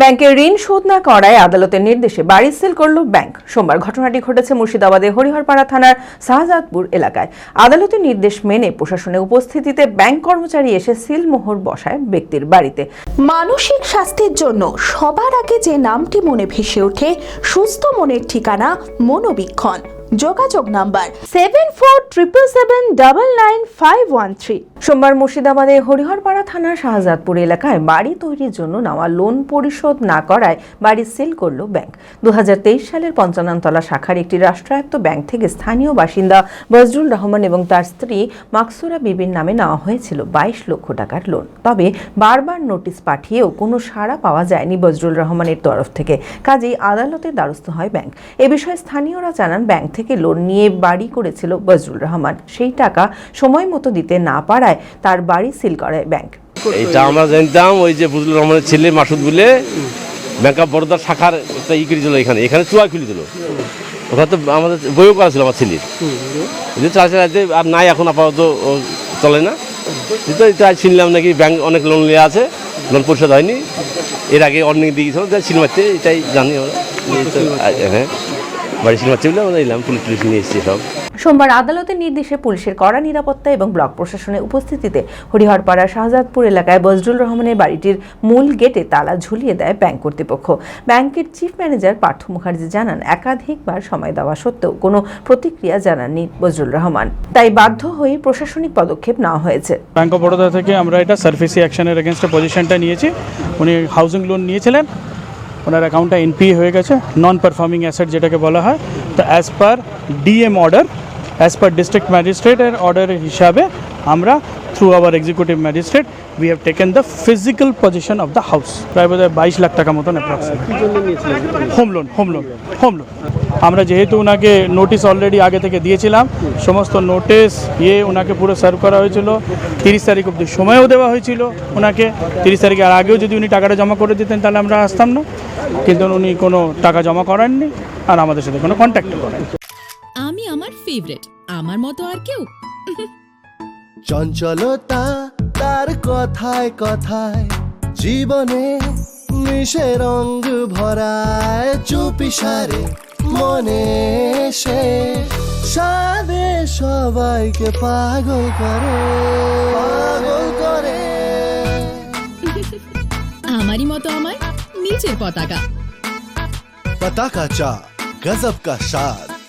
ব্যাংকের ঋণ শোধ না করায় আদালতের নির্দেশে বাড়ি সিল করল ব্যাংক। সোমবার ঘটনাটি ঘটেছে মুর্শিদাবাদের হরিহরপাড়া থানার শাহজাদপুর এলাকায়। আদালতের নির্দেশ মেনে প্রশাসনের উপস্থিতিতে ব্যাংক কর্মচারী এসে সিল মোহর বসায় ব্যক্তির বাড়িতে। মানসিক স্বাস্থ্যের জন্য সবার আগে যে নামটি মনে ভেসে ওঠে, সুস্থ মনের ঠিকানা মনোবীক্ষণ। যোগাযোগ number seven four triple seven double nine five one three সোমবার মুর্শিদাবাদের হরিহরপাড়া থানার শাহজাদপুর এলাকায় বাড়ি তৈরির জন্য নেওয়া লোন পরিশোধ না করায় বাড়ি সিল করল ব্যাংক দু সালের পঞ্চাননতলা শাখার একটি রাষ্ট্রায়ত্ত ব্যাংক থেকে স্থানীয় বাসিন্দা বজরুল রহমান এবং তার স্ত্রী মাকসুরা বিবির নামে নেওয়া হয়েছিল বাইশ লক্ষ টাকার লোন তবে বারবার নোটিশ পাঠিয়েও কোনো সাড়া পাওয়া যায়নি বজরুল রহমানের তরফ থেকে। কাজেই আদালতের দ্বারস্থ হয় ব্যাংক এ বিষয়ে স্থানীয়রা জানান ব্যাংক থেকে লোন নিয়ে বাড়ি করেছিল বজরুল রহমান। সেই টাকা সময় মতো দিতে না পারায় তার বাড়ি সিল করে ব্যাংক এটা আমরা জানতাম, ওই যে ফজলুর রহমানের ছেলে মাসুদ বলে, ব্যাংক অফ বরোদার শাখার একটা ই করেছিল এখানে এখানে চুয়া খুলেছিল। ওখানে তো আমাদের বইও করা ছিল আমার ছেলের। যে চাষের আছে আর নাই এখন আপাতত চলে না। কিন্তু এটা শুনলাম নাকি ব্যাংক অনেক লোন নেওয়া আছে লোন পরিশোধ হয়নি। এর আগে অনেক দিয়ে গেছিল সিল মারতে এটাই জানি হ্যাঁ। বাড়ি সিল আমরা এলাম পুলিশ টুলিশ নিয়ে এসেছি সব। সোমবার আদালতের নির্দেশে পুলিশের কড়া নিরাপত্তা এবং ব্লক প্রশাসনের উপস্থিতিতে হরিহরপাড়া শাহজাদপুর এলাকায় বজরুল রহমানের বাড়িটির মূল গেটে তালা ঝুলিয়ে দেয় ব্যাংক কর্তৃপক্ষ। ব্যাংকের চিফ ম্যানেজার পার্থ মুখার্জি জানান একাধিকবার সময় দেওয়া সত্ত্বেও কোনো প্রতিক্রিয়া জানাননি বজরুল রহমান। তাই বাধ্য হয়ে প্রশাসনিক পদক্ষেপ নেওয়া হয়েছে। ব্যাঙ্ক অফ বরোদা থেকে আমরা এটা সার্ফেসি অ্যাকশনের এগেনস্টে পজিশনটা নিয়েছি। উনি হাউজিং লোন নিয়েছিলেন। ওনার অ্যাকাউন্টটা এনপিএ হয়ে গেছে নন পারফর্মিং অ্যাসেট যেটাকে বলা হয়। তো as per DM order as per district ম্যাজিস্ট্রেটের অর্ডারের হিসাবে আমরা through our executive magistrate we have taken the physical position of the house প্রায় বোধহয় বাইশ লাখ টাকা মতন approximate home loan home loan home loan আমরা যেহেতু ওনাকে নোটিস অলরেডি আগে থেকে দিয়েছিলাম, সমস্ত নোটিস ইয়ে ওনাকে পুরো সার্ভ করা হয়েছিল। তিরিশ তারিখ অবধি সময়ও দেওয়া হয়েছিল ওনাকে। তিরিশ তারিখের আগেও যদি উনি টাকাটা জমা করে দিতেন তাহলে আমরা আসতাম না। কিন্তু উনি কোনো টাকা জমা করেননি আর আমাদের সাথে কোনো কন্ট্যাক্ট করেন আমি আমার ফেভারিট আমার মতো আর কেউ। চঞ্চলতা তার কথায় কথায় জীবনে মিশে রঙ ভরায় চুপি সারে মনে সে। সাদে সবাইকে পাগল করে পাগল করে। আমারই মতো আমার नीचे पताका पताका चा गजब का शाद